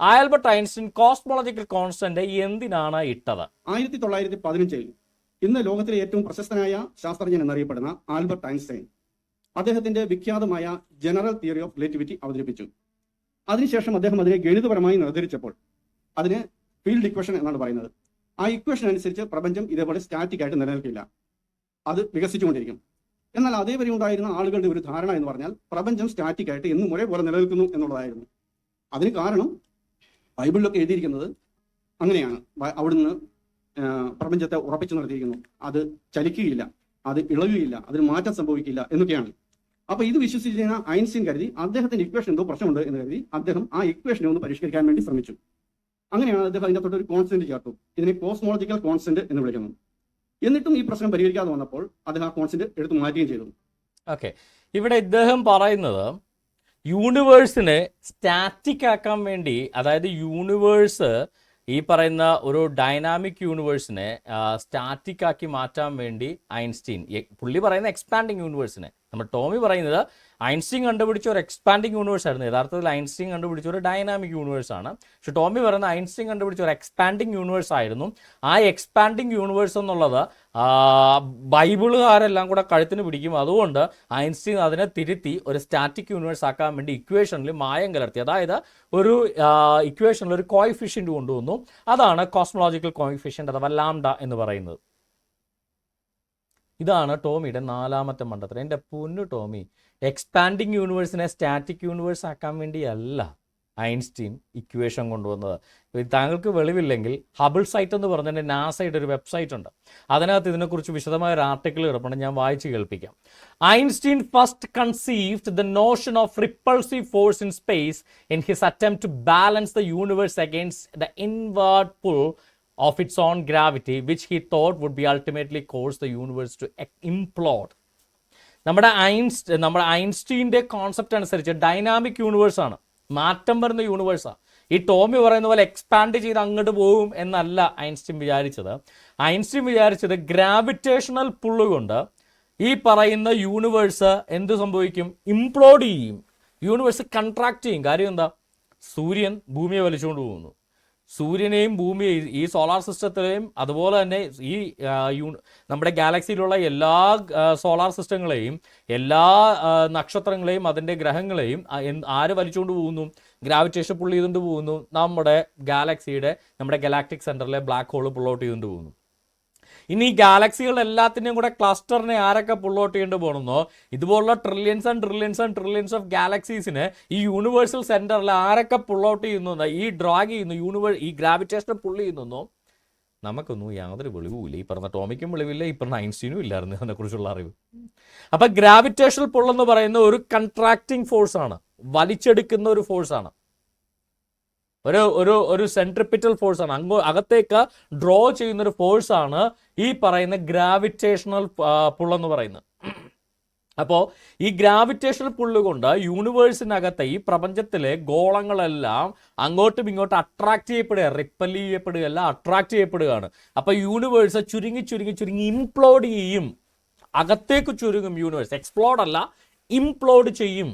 Albert Einstein cosmological constant എന്തിനാണ് ഇട്ടത്? ആയിരത്തി തൊള്ളായിരത്തി പതിനഞ്ചിൽ ഇന്ന് ലോകത്തിലെ ഏറ്റവും പ്രശസ്തനായ ശാസ്ത്രജ്ഞൻ എന്നറിയപ്പെടുന്ന ആൽബർട്ട് ഐൻസ്റ്റൈൻ അദ്ദേഹത്തിന്റെ വിഖ്യാതമായ ജനറൽ തിയറി ഓഫ് റിലേറ്റിവിറ്റി അവതരിപ്പിച്ചു. അതിനുശേഷം അദ്ദേഹം അതിനെ ഗണിതപരമായി നിർദ്ധരിച്ചപ്പോൾ അതിന് ഫീൽഡ് ഇക്വേഷൻ എന്നാണ് പറയുന്നത്. ആ ഇക്വേഷൻ അനുസരിച്ച് പ്രപഞ്ചം ഇതേപോലെ സ്റ്റാറ്റിക് ആയിട്ട് നിലനിൽക്കില്ല. അത് വികസിച്ചുകൊണ്ടിരിക്കും. എന്നാൽ അതേവരെ ഉണ്ടായിരുന്ന ആളുകളുടെ ഒരു ധാരണ എന്ന് പറഞ്ഞാൽ പ്രപഞ്ചം സ്റ്റാറ്റിക് ആയിട്ട് എന്നും ഒരേപോലെ നിലനിൽക്കുന്നു എന്നുള്ളതായിരുന്നു. അതിന് കാരണം ബൈബിളിലൊക്കെ എഴുതിയിരിക്കുന്നത് അങ്ങനെയാണ്. അവിടുന്ന് പ്രപഞ്ചത്തെ ഉറപ്പിച്ചു നിർത്തിയിരിക്കുന്നു. അത് ചലിക്കുകയില്ല അത് ഇളകുകയില്ല അതിന് മാറ്റം സംഭവിക്കില്ല എന്നൊക്കെയാണ്. അപ്പൊ ഇത് വിശ്വസിച്ചിരുന്ന ഐൻസ്റ്റീൻ കരുതി അദ്ദേഹത്തിന്റെ ഇക്വേഷൻ എന്തോ പ്രശ്നമുണ്ട് എന്ന് കരുതി അദ്ദേഹം ആ ഇക്വേഷനെ ഒന്ന് പരിഷ്കരിക്കാൻ വേണ്ടി ശ്രമിച്ചു. അങ്ങനെയാണ് അദ്ദേഹം അതിന്റെ തൊട്ട് ഒരു കോൺസ്റ്റന്റ് ചേർത്തു. ഇതിനെ കോസ്മോളജിക്കൽ കോൺസ്റ്റന്റ് എന്ന് വിളിക്കുന്നു. എന്നിട്ടും ഈ പ്രശ്നം പരിഹരിക്കാതെ വന്നപ്പോൾ അദ്ദേഹം ആ കോൺസ്റ്റന്റ് എടുത്തു മാറ്റുകയും ചെയ്തു. ഓക്കെ ഇവിടെ ഇദ്ദേഹം പറയുന്നത് യൂണിവേഴ്സിനെ സ്റ്റാറ്റിക് ആക്കാൻ വേണ്ടി അതായത് യൂണിവേഴ്സ് ഈ പറയുന്ന ഒരു ഡൈനാമിക് യൂണിവേഴ്സിനെ സ്റ്റാറ്റിക് ആക്കി മാറ്റാൻ വേണ്ടി ഐൻസ്റ്റീൻ പുള്ളി പറയുന്ന എക്സ്പാൻഡിങ് യൂണിവേഴ്സിനെ നമ്മൾ ടോമി പറയുന്നത് ഐൻസ്റ്റീൻ കണ്ടുപിടിച്ച ഒരു എക്സ്പാൻഡിങ് യൂണിവേഴ്സ് ആയിരുന്നു. യഥാർത്ഥത്തിൽ ഐൻസ്റ്റീൻ കണ്ടുപിടിച്ച ഒരു ഡൈനാമിക് യൂണിവേഴ്സ് ആണ്. പക്ഷെ ടോമി പറയുന്ന ഐൻസ്റ്റീൻ കണ്ടുപിടിച്ച ഒരു എക്സ്പാൻഡിങ് യൂണിവേഴ്സ് ആയിരുന്നു. ആ എക്സ്പാൻഡിങ് യൂണിവേഴ്സ് എന്നുള്ളത് ബൈബിളുകാരെല്ലാം കൂടെ കഴുത്തിന് പിടിക്കും. അതുകൊണ്ട് ഐൻസ്റ്റീൻ അതിനെ തിരുത്തി ഒരു സ്റ്റാറ്റിക് യൂണിവേഴ്സ് ആക്കാൻ വേണ്ടി ഇക്വേഷനിൽ മായം കലർത്തി. അതായത് ഒരു ഇക്വേഷനിൽ ഒരു കോയിഫിഷ്യന്റ് കൊണ്ടുവന്നു. അതാണ് കോസ്മോളജിക്കൽ കോയിഫിഷ്യന്റ് അഥവാ ലാംഡ എന്ന് പറയുന്നത്. ഇതാണ് ടോമിയുടെ നാലാമത്തെ മണ്ടത്തരം. എന്റെ പൊന്നു ടോമി എക്സ്പാൻഡിങ് യൂണിവേഴ്സിനെ സ്റ്റാറ്റിക് യൂണിവേഴ്സ് ആക്കാൻ വേണ്ടിയല്ല ഐൻസ്റ്റീൻ ഇക്വേഷൻ കൊണ്ടുവന്നത്. താങ്കൾക്ക് വെളിവില്ലെങ്കിൽ ഹബിൾ സൈറ്റ് എന്ന് പറഞ്ഞതിന്റെ നാസയുടെ ഒരു വെബ്സൈറ്റ് ഉണ്ട്. അതിനകത്ത് ഇതിനെക്കുറിച്ച് വിശദമായ ഒരു ആർട്ടിക്കിൾ കിടപ്പുണ്ട്. ഞാൻ വായിച്ച് കേൾപ്പിക്കാം. Einstein first conceived the notion of repulsive force in space in his attempt to balance the universe against the inward pull of its own gravity which he thought would be ultimately cause the universe to implode. നമ്മുടെ Einstein നമ്മുടെ ഐൻസ്റ്റീന്റെ concept അനുസരിച്ച് dynamic യൂണിവേഴ്സാണ് മാറ്റം വരുന്ന യൂണിവേഴ്സാണ് ഈ ടോമി പറയുന്ന പോലെ expand ചെയ്ത് അങ്ങോട്ട് പോകും എന്നല്ല ഐൻസ്റ്റീൻ വിചാരിച്ചത്. ഐൻസ്റ്റീൻ വിചാരിച്ചത് ഗ്രാവിറ്റേഷണൽ പുള്ള് കൊണ്ട് ഈ പറയുന്ന യൂണിവേഴ്സ് എന്ത് സംഭവിക്കും? ഇംപ്ലോഡ് ചെയ്യും. യൂണിവേഴ്സ് കൺട്രാക്ട് ചെയ്യും. കാര്യം എന്താ? സൂര്യൻ ഭൂമിയെ വലിച്ചുകൊണ്ട് പോകുന്നു. സൂര്യനെയും ഭൂമിയെയും ഈ സോളാർ സിസ്റ്റത്തിലെയും അതുപോലെ തന്നെ ഈ നമ്മുടെ ഗാലക്സിയിലുള്ള എല്ലാ സോളാർ സിസ്റ്റങ്ങളെയും എല്ലാ നക്ഷത്രങ്ങളെയും അതിന്റെ ഗ്രഹങ്ങളെയും ആര് വലിച്ചുകൊണ്ട് പോകുന്നു? ഗ്രാവിറ്റേഷൻ പുള്ളി ചെയ്തുകൊണ്ട് പോകുന്നു. നമ്മുടെ ഗാലക്സിയുടെ നമ്മുടെ ഗലാക്ടിക് സെന്ററിലെ ബ്ലാക്ക് ഹോൾ പുൾ ഔട്ട് ചെയ്തുകൊണ്ട് പോകുന്നു. ഇനി ഈ ഗാലക്സികളുടെ എല്ലാത്തിന്റെയും കൂടെ ക്ലസ്റ്ററിനെ ആരൊക്കെ പുള്ളോട്ട് ചെയ്യേണ്ടി പോകണമെന്നോ ഇതുപോലുള്ള trillions and trillions and trillions of ഗാലക്സീസിന് ഈ യൂണിവേഴ്സൽ സെന്ററിൽ ആരൊക്കെ പുള്ളോട്ട് ചെയ്യുന്നു ഈ ഡ്രാഗ് ചെയ്യുന്നു യൂണിവേഴ്സ് ഈ ഗ്രാവിറ്റേഷനെ പുള്ളി ചെയ്യുന്നോ നമുക്കൊന്നും യാതൊരു വെളിവുമില്ല ഈ പറഞ്ഞ ടോമിക്കും വെളിവില്ല ഈ പറഞ്ഞ ഐൻസ്റ്റീനും ഇല്ലായിരുന്നു അതിനെക്കുറിച്ചുള്ള അറിവ്. അപ്പം ഗ്രാവിറ്റേഷണൽ പുള്ളെന്ന് പറയുന്ന ഒരു കൺട്രാക്റ്റിംഗ് ഫോഴ്സാണ് വലിച്ചെടുക്കുന്ന ഒരു ഫോഴ്സാണ് ഒരു ഒരു ഒരു സെൻട്രിപ്പിറ്റൽ ഫോഴ്സ് ആണ്. അങ്ങോ അകത്തേക്ക് ഡ്രോ ചെയ്യുന്ന ഒരു ഫോഴ്സ് ആണ് ഈ പറയുന്ന ഗ്രാവിറ്റേഷണൽ പുൾ എന്ന് പറയുന്നത്. അപ്പോൾ ഈ ഗ്രാവിറ്റേഷണൽ പുള്ള് കൊണ്ട് യൂണിവേഴ്സിനകത്തെ ഈ പ്രപഞ്ചത്തിലെ ഗോളങ്ങളെല്ലാം അങ്ങോട്ടും ഇങ്ങോട്ടും അട്രാക്ട് ചെയ്യപ്പെടുക റിപ്പൽ ചെയ്യപ്പെടുകയല്ല അട്രാക്ട് ചെയ്യപ്പെടുകയാണ്. അപ്പോൾ യൂണിവേഴ്സ് ചുരുങ്ങി ചുരുങ്ങി ചുരുങ്ങി ഇംപ്ലോഡ് ചെയ്യും. അകത്തേക്ക് ചുരുങ്ങും യൂണിവേഴ്സ് എക്സ്പ്ലോഡ് അല്ല ഇംപ്ലോഡ് ചെയ്യും.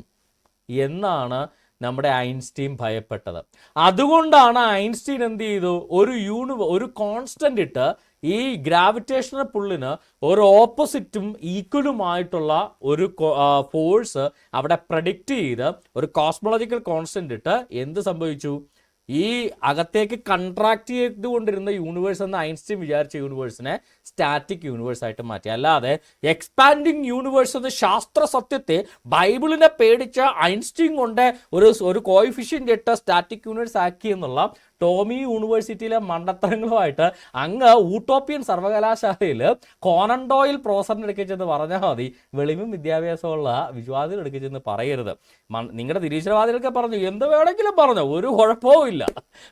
എന്നാണ് നമ്മുടെ ഐൻസ്റ്റീൻ ഭയപ്പെട്ടത്. അതുകൊണ്ടാണ് ഐൻസ്റ്റീൻ എന്ത് ചെയ്തു? ഒരു യൂണി ഒരു കോൺസ്റ്റന്റ് ഇട്ട് ഈ ഗ്രാവിറ്റേഷണൽ പുള്ളിന് ഒരു ഓപ്പോസിറ്റും ഈക്വലുമായിട്ടുള്ള ഒരു ഫോഴ്സ് അവിടെ പ്രഡിക്റ്റ് ചെയ്ത് ഒരു കോസ്മോളജിക്കൽ കോൺസ്റ്റന്റ് ഇട്ട് എന്ത് സംഭവിച്ചു? ഈ അകത്തേക്ക് കൺട്രാക്ട് ചെയ്തുകൊണ്ടിരുന്ന യൂണിവേഴ്സ് എന്ന് ഐൻസ്റ്റീൻ വിചാരിച്ച യൂണിവേഴ്സിനെ സ്റ്റാറ്റിക് യൂണിവേഴ്സ് ആയിട്ട് മാറ്റി. അല്ലാതെ എക്സ്പാൻഡിങ് യൂണിവേഴ്സ് എന്ന ശാസ്ത്ര സത്യത്തെ ബൈബിളിനെ പേടിച്ച ഐൻസ്റ്റീൻ കൊണ്ട് ഒരു ഒരു കോയിഫിഷ്യന്റ് ഇട്ട സ്റ്റാറ്റിക് യൂണിവേഴ്സ് ആക്കി എന്നുള്ള ടോമി യൂണിവേഴ്സിറ്റിയിലെ മണ്ടത്തരങ്ങളുമായിട്ട് അങ്ങ് ഊട്ടോപ്യൻ സർവകലാശാലയിൽ കോനൻഡോയിൽ പ്രൊഫസറിന് അടുക്കൽ ചെന്ന് പറഞ്ഞാൽ മതി. വെളിവും വിദ്യാഭ്യാസമുള്ള വിശ്വാസികൾ എടുക്കിച്ചെന്ന് ചെന്ന് പറയരുത് നിങ്ങളുടെ നിരീശ്വരവാദികളൊക്കെ പറഞ്ഞു എന്ത് വേണമെങ്കിലും പറഞ്ഞു ഒരു കുഴപ്പവും ഇല്ല.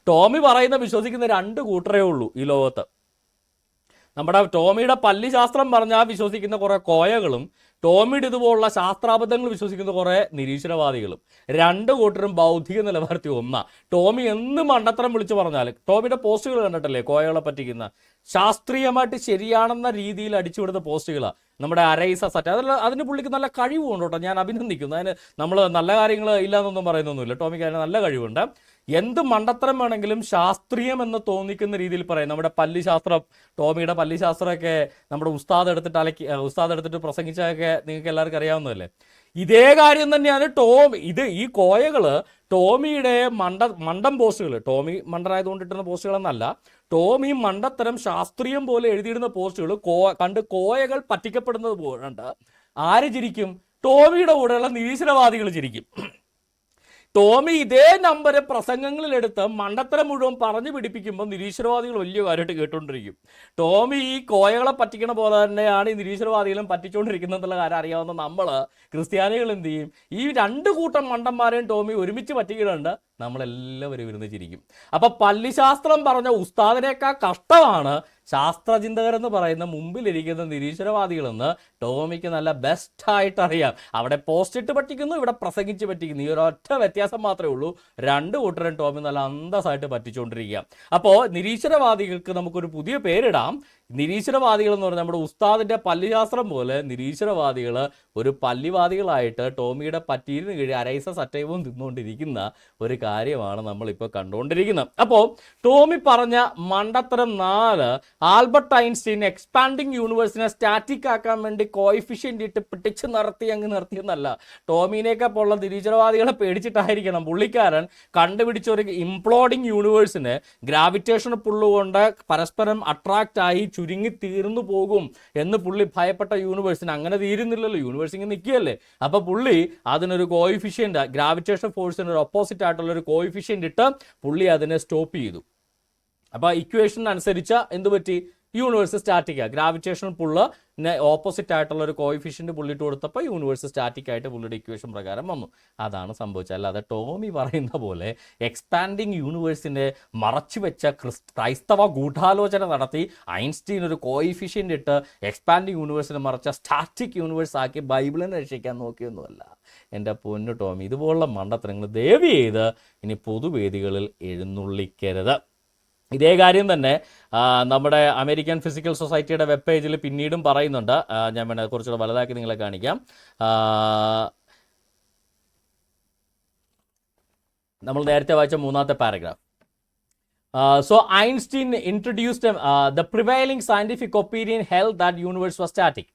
ടോമി പറയുന്ന വിശ്വസിക്കുന്ന രണ്ട് കൂട്ടരേ ഉള്ളൂ ഈ ലോകത്ത്. നമ്മുടെ ടോമിയുടെ പല്ലിശാസ്ത്രം പറഞ്ഞാൽ വിശ്വസിക്കുന്ന കുറേ കോയകളും ടോമിയുടെ ഇതുപോലുള്ള ശാസ്ത്രാബദ്ധങ്ങൾ വിശ്വസിക്കുന്ന കുറേ നിരീശ്വരവാദികളും രണ്ട് കൂട്ടരും ബൗദ്ധിക നിലവാരത്തിൽ ഒന്നാ. ടോമി എന്ന് മണ്ടത്തരം വിളിച്ചു പറഞ്ഞാലും ടോമിയുടെ പോസ്റ്റുകൾ കണ്ടിട്ടല്ലേ കോയകളെ പറ്റിക്കുന്ന? ശാസ്ത്രീയമായിട്ട് ശരിയാണെന്ന രീതിയിൽ അടിച്ചുവിടുന്ന പോസ്റ്റുകളാണ് നമ്മുടെ അരൈസ സറ്റ്. അതല്ല അതിന് പുള്ളിക്ക് നല്ല കഴിവുണ്ട് കേട്ടോ. ഞാൻ അഭിനന്ദിക്കുന്നു. അതിന് നമ്മൾ നല്ല കാര്യങ്ങൾ ഇല്ലാന്നൊന്നും പറയുന്നൊന്നുമില്ല. ടോമിക്ക് അതിന് നല്ല കഴിവുണ്ട്. എന്ത് മണ്ടത്തരം വേണമെങ്കിലും ശാസ്ത്രീയം എന്ന് തോന്നിക്കുന്ന രീതിയിൽ പറയും. നമ്മുടെ പല്ലിശാസ്ത്രം ടോമിയുടെ പല്ലിശാസ്ത്രമൊക്കെ നമ്മുടെ ഉസ്താദ് എടുത്തിട്ട് അലക്കി ഉസ്താദ് എടുത്തിട്ട് പ്രസംഗിച്ചൊക്കെ നിങ്ങൾക്ക് എല്ലാവർക്കും അറിയാവുന്നതല്ലേ? ഇതേ കാര്യം തന്നെയാണ് ടോം ഇത് ഈ കോയകൾ ടോമിയുടെ മണ്ട മണ്ടം പോസ്റ്റുകൾ ടോമി മണ്ടനായതുകൊണ്ട് ഇട്ടുന്ന പോസ്റ്റുകളെന്നല്ല ടോമി മണ്ടത്തരം ശാസ്ത്രീയം പോലെ എഴുതിയിടുന്ന പോസ്റ്റുകൾ കോ കണ്ട് കോയകൾ പറ്റിക്കപ്പെടുന്നത് പോലുണ്ട് ആര് ചിരിക്കും? ടോമിയുടെ കൂടെയുള്ള നിരീശ്വരവാദികൾ ചിരിക്കും. ടോമി ഇതേ നമ്പർ പ്രസംഗങ്ങളിലെടുത്ത് മണ്ടത്തരം മുഴുവൻ പറഞ്ഞു പിടിപ്പിക്കുമ്പോൾ നിരീശ്വരവാദികൾ വലിയ കാര്യമായിട്ട് കേട്ടുകൊണ്ടിരിക്കും. ടോമി ഈ കോയകളെ പറ്റിക്കണ പോലെ തന്നെയാണ് ഈ നിരീശ്വരവാദികളും പറ്റിച്ചുകൊണ്ടിരിക്കുന്നത് എന്നുള്ള കാര്യം അറിയാവുന്ന നമ്മൾ ക്രിസ്ത്യാനികൾ എന്ത് ചെയ്യും? ഈ രണ്ട് കൂട്ടം മണ്ടന്മാരെയും ടോമി ഒരുമിച്ച് പറ്റിക്കുന്നുണ്ട് നമ്മളെല്ലാവരും ഇരുന്ന് ചിരിക്കും. അപ്പൊ പള്ളിശാസ്ത്രം പറഞ്ഞ ഉസ്താദിനേക്കാൾ കഷ്ടമാണ് ശാസ്ത്രചിന്തകർ എന്ന് പറയുന്ന മുമ്പിലിരിക്കുന്ന നിരീശ്വരവാദികളെന്ന് ടോമിക്ക് നല്ല ബെസ്റ്റ് ആയിട്ട് അറിയാം അവിടെ പോസ്റ്റ് ഇട്ട് പറ്റിക്കുന്നു ഇവിടെ പ്രസംഗിച്ച് പറ്റിക്കുന്നു. ഈ ഒരൊറ്റ വ്യത്യാസം മാത്രമേ ഉള്ളൂ. രണ്ട് കൂട്ടരും ടോമി നല്ല അന്തസ്സായിട്ട് പറ്റിച്ചുകൊണ്ടിരിക്കുക അപ്പോൾ നിരീശ്വരവാദികൾക്ക് നമുക്കൊരു പുതിയ പേരിടാം. നിരീശ്വരവാദികൾ എന്ന് പറഞ്ഞാൽ നമ്മുടെ ഉസ്താദിന്റെ പല്ലിശാസ്ത്രം പോലെ നിരീശ്വരവാദികൾ ഒരു പല്ലിവാദികളായിട്ട് ടോമിയുടെ പറ്റീരിന് കീഴിൽ അരൈസ സറ്റൈവും തിന്നുകൊണ്ടിരിക്കുന്ന ഒരു കാര്യമാണ് നമ്മളിപ്പോൾ കണ്ടുകൊണ്ടിരിക്കുന്നത്. അപ്പോൾ ടോമി പറഞ്ഞ മണ്ടത്തരം നാല് ആൽബർട്ട് ഐൻസ്റ്റീൻ എക്സ്പാൻഡിങ് യൂണിവേഴ്സിനെ സ്റ്റാറ്റിക് ആക്കാൻ വേണ്ടി കോയിഫിഷ്യന്റ് ഇട്ട് പിടിച്ച് നിർത്തി അങ്ങ് നിർത്തിയെന്നല്ല ടോമിനെയൊക്കെ പോലുള്ള നിരീശ്വരവാദികളെ പേടിച്ചിട്ടായിരിക്കണം. പുള്ളിക്കാരൻ കണ്ടുപിടിച്ച ഒരു ഇംപ്ലോഡിങ് യൂണിവേഴ്സിന് ഗ്രാവിറ്റേഷൻ പുള്ളുകൊണ്ട് പരസ്പരം അട്രാക്റ്റ് ആയി ചുരുങ്ങി തീർന്നു പോകും എന്ന് പുള്ളി ഭയപ്പെട്ട യൂണിവേഴ്സിന് അങ്ങനെ തീരുന്നില്ലല്ലോ. യൂണിവേഴ്സ് ഇങ്ങനെ നിൽക്കുകയല്ലേ? അപ്പൊ പുള്ളി അതിനൊരു കോയിഫിഷ്യന്റ് ഗ്രാവിറ്റേഷൻ ഫോഴ്സിന് ഒരു ഓപ്പോസിറ്റ് ആയിട്ടുള്ള ഒരു കോയിഫിഷ്യന്റ് ഇട്ട് പുള്ളി അതിനെ സ്റ്റോപ്പ് ചെയ്തു. അപ്പോൾ ഇക്വേഷൻ അനുസരിച്ച് എന്ത് പറ്റി universe static gravitation pull opposite ആയിട്ടുള്ള ഒരു കോയിഫിഷ്യന്റ് പുള്ളിട്ട് കൊടുത്തപ്പോൾ യൂണിവേഴ്സ് സ്റ്റാറ്റിക് ആയിട്ട് പുള്ളിയുടെ ഇക്വേഷൻ പ്രകാരം വന്നു. അതാണ് സംഭവിച്ചത്. അല്ലാതെ ടോമി പറയുന്ന പോലെ എക്സ്പാൻഡിങ് യൂണിവേഴ്സിനെ മറച്ചു വെച്ച ക്രിസ് ക്രൈസ്തവ ഗൂഢാലോചന നടത്തി ഐൻസ്റ്റീൻ ഒരു കോയിഫിഷ്യന്റ് ഇട്ട് എക്സ്പാൻഡിങ് യൂണിവേഴ്സിനെ മറച്ച സ്റ്റാറ്റിക് യൂണിവേഴ്സ് ആക്കി ബൈബിളിനെ രക്ഷിക്കാൻ നോക്കിയൊന്നുമല്ല. എന്റെ പൊന്നു ടോമി ഇതുപോലുള്ള മണ്ടത്തരങ്ങൾ ദയവ് ചെയ്ത് ഇനി പൊതുവേദികളിൽ എഴുന്നള്ളിക്കരുത്. ഇതേ കാര്യം തന്നെ നമ്മുടെ അമേരിക്കൻ ഫിസിക്കൽ സൊസൈറ്റിയുടെ വെബ് പേജിൽ പിന്നീടും പറയുന്നുണ്ട്. ഞാൻ വേണേൽ കുറച്ചുകൂടെ വലുതാക്കി നിങ്ങളെ കാണിക്കാം. നമ്മൾ നേരത്തെ വായിച്ച മൂന്നാമത്തെ paragraph. So Einstein introduced the prevailing scientific opinion held that universe was static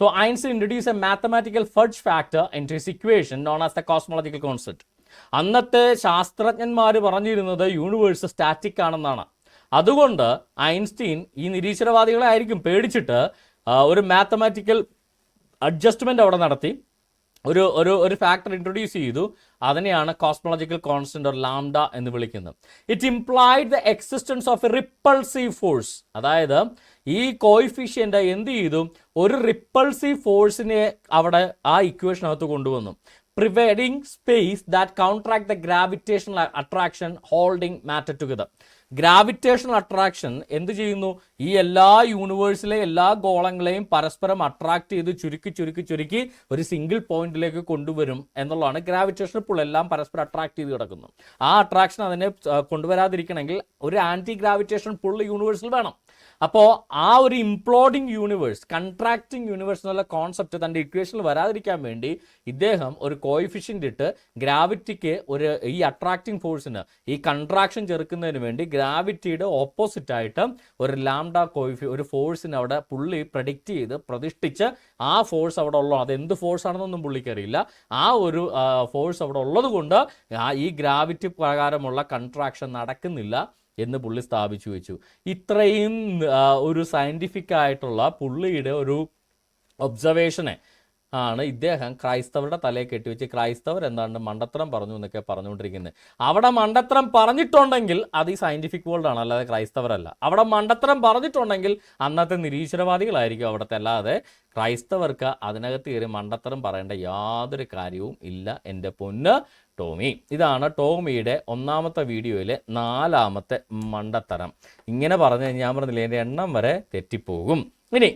So Einstein introduced a mathematical fudge factor into his equation known as the cosmological constant. അന്നത്തെ ശാസ്ത്രജ്ഞന്മാർ പറഞ്ഞിരുന്നത് യൂണിവേഴ്സ് സ്റ്റാറ്റിക് ആണെന്നാണ്. അതുകൊണ്ട് ഐൻസ്റ്റീൻ ഈ നിരീശ്വരവാദികളെ ആയിരിക്കും പേടിച്ചിട്ട് ഒരു mathematical adjustment അവിടെ നടത്തി. ഒരു ഒരു ഒരു ഫാക്ടർ ഇൻട്രൊഡ്യൂസ് ചെയ്തു. അതിനെയാണ് കോസ്മോളജിക്കൽ കോൺസ്റ്റന്റ് ഓർ ലാംഡ എന്ന് വിളിക്കുന്നത്. It implied the existence of a repulsive force അതായത് ഈ കോയിഫിഷ്യന്റ് എന്ത് ചെയ്തു? ഒരു റിപ്പൾസീവ് ഫോഴ്സിനെ അവിടെ ആ ഇക്വേഷനകത്ത് കൊണ്ടുവന്നു. Pervading space that counteract the gravitational attraction holding matter together gravitational attraction എന്ത് ചെയ്യുന്നു? ഈ എല്ലാ യൂണിവേഴ്സിലെ എല്ലാ ഗോളങ്ങളെയും പരസ്പരം അട്രാക്ട് ചെയ്ത് ചുരുക്കി ചുരുക്കി ചുരുക്കി ഒരു സിംഗിൾ പോയിന്റിലേക്ക് കൊണ്ടുവരും എന്നുള്ളതാണ് ഗ്രാവിറ്റേഷൻ പുൾ എല്ലാം പരസ്പരം അട്രാക്ട് ചെയ്ത് കിടക്കുന്നു. ആ അട്രാക്ഷൻ അതിനെ കൊണ്ടുവരാതിരിക്കണമെങ്കിൽ ഒരു ആന്റി ഗ്രാവിറ്റേഷൻ പുൾ യൂണിവേഴ്സിൽ വേണം. അപ്പോൾ ആ ഒരു ഇംപ്ലോഡിങ് യൂണിവേഴ്സ് കൺട്രാക്റ്റിംഗ് യൂണിവേഴ്സ് എന്നുള്ള കോൺസെപ്റ്റ് തന്റെ ഇക്വേഷനിൽ വരാതിരിക്കാൻ വേണ്ടി ഇദ്ദേഹം ഒരു കോയിഫിഷ്യന്റ് ഇട്ട് ഗ്രാവിറ്റിക്ക് ഒരു ഈ അട്രാക്റ്റിംഗ് ഫോഴ്സിന് ഈ കൺട്രാക്ഷൻ ചെറുക്കുന്നതിന് വേണ്ടി ഗ്രാവിറ്റിയുടെ ഓപ്പോസിറ്റ് ആയിട്ട് ഒരു ലാംഡ കോയിഫി ഒരു ഫോഴ്സിന് അവിടെ പുള്ളി പ്രഡിക്റ്റ് ചെയ്ത് പ്രതിഷ്ഠിച്ച് ആ ഫോഴ്സ് അവിടെ ഉള്ള അത് എന്ത് ഫോഴ്സ് ആണെന്നൊന്നും പുള്ളിക്കറിയില്ല. ആ ഒരു ഫോഴ്സ് അവിടെ ഉള്ളത് കൊണ്ട് ഈ ഗ്രാവിറ്റി പ്രകാരമുള്ള കൺട്രാക്ഷൻ നടക്കുന്നില്ല. എന്ന് പുള്ളി സ്ഥാപിച്ചു വെച്ചു. ഇത്രയും ഒരു സയന്റിഫിക് ആയിട്ടുള്ള പുള്ളിയുടെ ഒരു ഒബ്സർവേഷനെ ആണ് ഇദ്ദേഹം ക്രൈസ്തവരുടെ തലയെ കെട്ടിവെച്ച് ക്രൈസ്തവർ എന്താണ് മണ്ടത്തരം പറഞ്ഞു എന്നൊക്കെ പറഞ്ഞുകൊണ്ടിരിക്കുന്നത് അവിടെ മണ്ടത്തരം പറഞ്ഞിട്ടുണ്ടെങ്കിൽ അത് ഈ സയന്റിഫിക് ആണ് അല്ലാതെ ക്രൈസ്തവരല്ല. അവിടെ മണ്ടത്തരം പറഞ്ഞിട്ടുണ്ടെങ്കിൽ അന്നത്തെ നിരീശ്വരവാദികളായിരിക്കും അവിടുത്തെ. അല്ലാതെ ക്രൈസ്തവർക്ക് അതിനകത്ത് കയറി മണ്ടത്തരം പറയേണ്ട യാതൊരു കാര്യവും ഇല്ല. എന്റെ പൊന്ന് ടോമി. ഇതാണ് ടോമിയുടെ ഒന്നാമത്തെ വീഡിയോയിലെ നാലാമത്തെ മണ്ടത്തരം. ഇങ്ങനെ പറഞ്ഞു കഴിഞ്ഞാൽ ഞാൻ പറഞ്ഞില്ലേ എന്റെ എണ്ണം വരെ തെറ്റിപ്പോകും. ഇനി